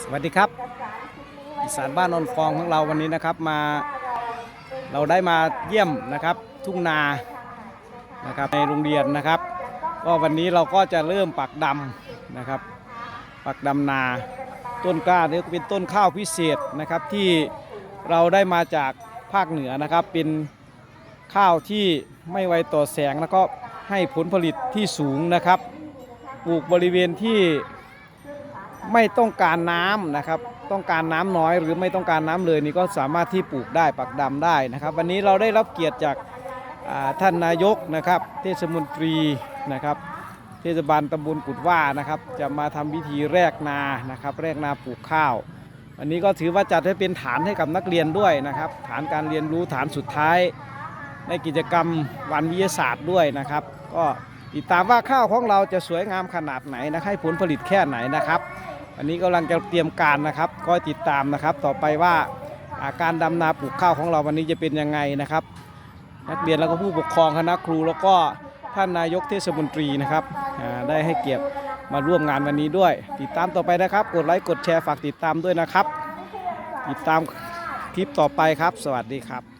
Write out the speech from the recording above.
สวัสดีครับอีสานบ้านนนฟองของเราวันนี้นะครับมาเราได้มาเยี่ยมนะครับทุ่งนานะครับในโรงเรียนนะครับ ก็วันนี้เราก็จะเริ่มปักดำนะครับ ปักดำนาต้นกล้านี่ก็เป็นต้นข้าวพิเศษนะครับที่เราได้มาจากภาคเหนือนะครับเป็นข้าวที่ไม่ไวต่อแสงแล้วก็ให้ผลผลิตที่สูงนะครับ ปลูกบริเวณที่ ไม่ต้องการน้ำนะครับ ต้องการน้ำน้อยหรือไม่ต้องการน้ำเลยนี่ก็สามารถที่ปลูกได้ปักดำได้นะครับ วันนี้เราได้รับเกียรติจากท่านนายกนะครับ เทศมนตรีนะครับ เทศบาลตำบลกุดว่านะครับ จะมาทำพิธีแรกนานะครับแรกนาปลูกข้าววันนี้ก็ถือว่าจัดให้เป็นฐานให้กับนักเรียนด้วยนะครับ ฐานการเรียนรู้ฐานสุดท้ายในกิจกรรมวันวิทยาศาสตร์ด้วยนะครับ ก็ ติดตามว่าข้าวของเราจะสวยงามขนาดไหนนะให้ผลผลิตแค่ไหนนะครับ อันนี้กำลังจะเตรียมการนะครับก็ติดตามนะครับ ต่อไปว่าอาการดำนาปลูกข้าวของเราวันนี้จะเป็นยังไงนะครับ นักเรียนแล้วก็ผู้ปกครองคณะครูแล้วก็ท่านนายกเทศมนตรีนะครับได้ให้เกียรติมาร่วมงานวันนี้ด้วย ติดตามต่อไปนะครับ กดไลค์กดแชร์ฝากติดตามด้วยนะครับ ติดตามคลิปต่อไปครับ สวัสดีครับ